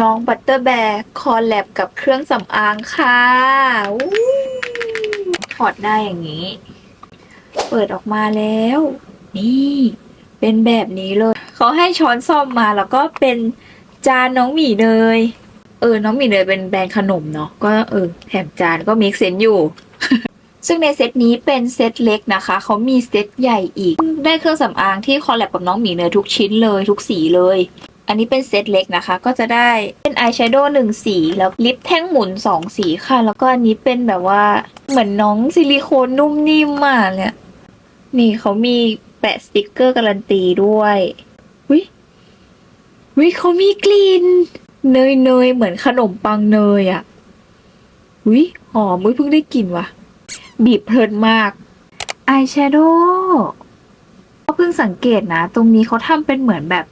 น้องบัตเตอร์แบร์คอลแลบกับเครื่องสำอางค่ะถอดได้อย่างนี้ เปิดออกมาแล้ว นี่ เป็นแบบนี้เลย เขาให้ช้อนซ่อมมาแล้วก็เป็นจานน้องหมีเนยเออ น้องหมีเนยเป็นแบรนด์ขนมเนาะ ก็เออแถมจานก็มีเซนอยู่ ซึ่งในเซตนี้เป็นเซตเล็กนะคะ เขามีเซตใหญ่อีก ได้เครื่องสำอางที่คอลแลบกับน้องหมีเนยทุกชิ้นเลยทุกสีเลย อันนี้เป็นเซตเล็กนะคะ ก็จะได้เป็นอายแชโดว์หนึ่งสี แล้วลิปแท่งหมุนสองสีค่ะ แล้วก็อันนี้เป็นแบบว่าเหมือนน้องซิลิโคนนุ่มนิ่มมากเนี่ย นี่เขามีแปะสติกเกอร์การันตีด้วยวิวิเขามีกลิ่นเนยเนยเหมือนขนมปังเนยอะ่ะวิหอมวิเพิ่งได้กลิ่นว่ะ บีบเพลินมากอายแชโดว์ก็เพิ่งสังเกตนะ ตรงนี้เขาทำเป็นเหมือนแบบ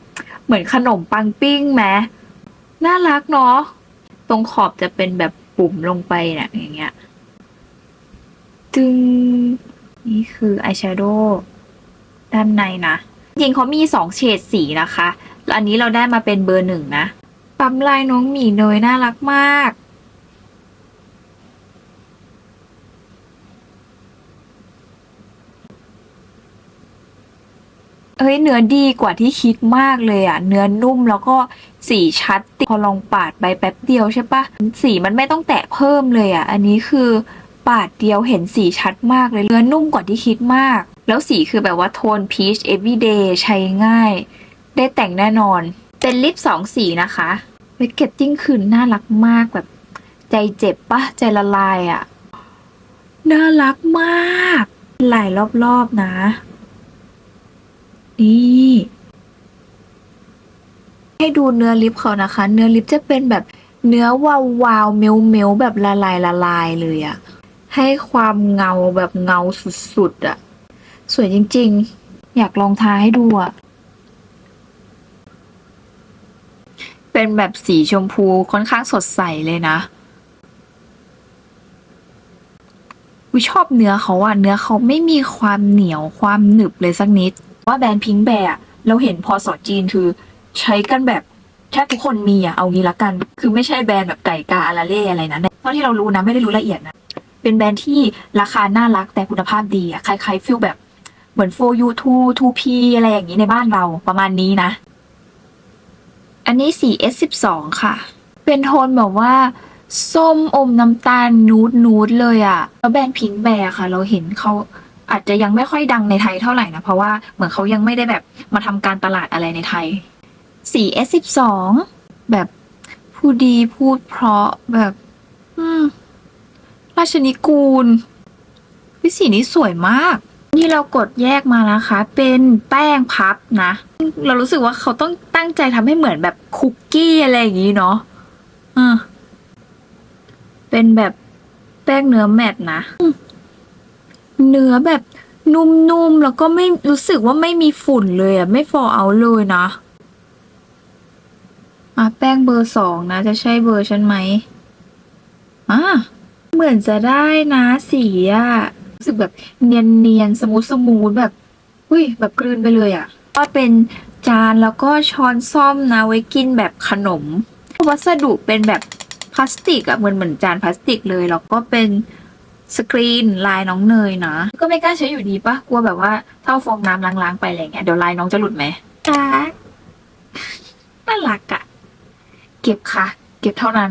เหมือนขนมปังปิ้งไหมน่ารักเนาะตรงขอบจะเป็นแบบปุ่มลงไปเนี่ยอย่างเงี้ยจึงนี่คืออายแชโดว์ด้านในนะ จริงเขามีสองเฉดสีนะคะแล้วอันนี้เราได้มาเป็นเบอร์หนึ่งนะ ปั๊มลายน้องหมีเนยน่ารักมาก เอ้ยเนื้อดีกว่าที่คิดมากเลยอะเนื้อนุ่มแล้วก็สีชัดพอลองปาดไปแป๊บเดียวใช่ปะสีมันไม่ต้องแตะเพิ่มเลยอะอันนี้คือปาดเดียวเห็นสีชัดมากเลยเนื้อนุ่มกว่าที่คิดมาก แล้วสีคือแบบว่าโทนพีช everyday ใช้ง่าย ได้แต่งแน่นอน เป็นลิปสองสีนะคะแพคเกจจิ้งคือน่ารักมากแบบใจเจ็บปะใจละลายอะน่ารักมาก หลายรอบๆนะ นี่ ให้ดูเนื้อลิปเขานะคะ เนื้อลิปจะเป็นแบบเนื้อวาววาวเมลเมลแบบละลายละลายเลยอะให้ความเงาแบบเงาสุดๆอะสวยจริงๆ อยากลองทาให้ดูอะเป็นแบบสีชมพูค่อนข้างสดใสเลยนะวิชอบเนื้อเขาอะเนื้อเขาไม่มีความเหนียวความหนึบเลยสักนิด ว่าแบรนด์พิงแบร์เราเห็นพอสอจีนคือใช้กันแบบแทบทุกคนมีอะเอางี้ละกัน คือไม่ใช่แบรนด์แบบไก่กาอาราเล่อะไรนะเท่าที่เรารู้นะไม่ได้รู้ละเอียดนะเป็นแบรนด์ที่ราคาน่ารักแต่คุณภาพดีอะคล้ายๆฟิลแบบเหมือน for you to to p อะไรอย่างนี้ในบ้านเราประมาณนี้นะ อันนี้สี S12 ค่ะ เป็นโทนแบบว่า ส้มอมน้ำตาลนูดนูดเลยอะแล้วแบรนด์พิงแบร์ค่ะ เราเห็นเขา อาจจะยังไม่ค่อยดังในไทยเท่าไหร่นะเพราะว่าเหมือนเขายังไม่ได้แบบมาทำการตลาดอะไรในไทยสี S12 แบบพูดดีพูดเพราะแบบอืมราชนิกูล วิสีนี้สวยมาก นี่เรากดแยกมานะคะ เป็นแป้งพับนะ เรารู้สึกว่าเขาต้องตั้งใจทำให้เหมือนแบบคุกกี้อะไรอย่างนี้เนาะอ่าเป็นแบบแป้งเนื้อแมตต์นะ เนื้อแบบนุ่มๆ แล้วก็ไม่รู้สึกว่าไม่มีฝุ่นเลยอะ ไม่ฟอเอาเลยนะอะแป้งเบอร์สองนะ จะใช่เบอร์ฉันไหมอะเหมือนจะได้นะสีอะรู้สึกแบบเนียนๆ สมูทสมูทแบบอุ้ยแบบกลืนไปเลยอะ ก็เป็นจานแล้วก็ช้อนซ่อมนะไว้กินแบบขนม วัสดุเป็นแบบพลาสติกอะเหมือนเหมือนจานพลาสติกเลย แล้วก็เป็น สกรีนลายน้องเนยนะ ก็ไม่กล้าใช้อยู่ดีปะกลัวแบบว่าถ้าเอาฟองน้ำล้างๆไปอะไรเงี้ยเดี๋ยวลายน้องจะหลุดไหมจ้าน่ารักอะเก็บค่ะ เก็บเท่านั้น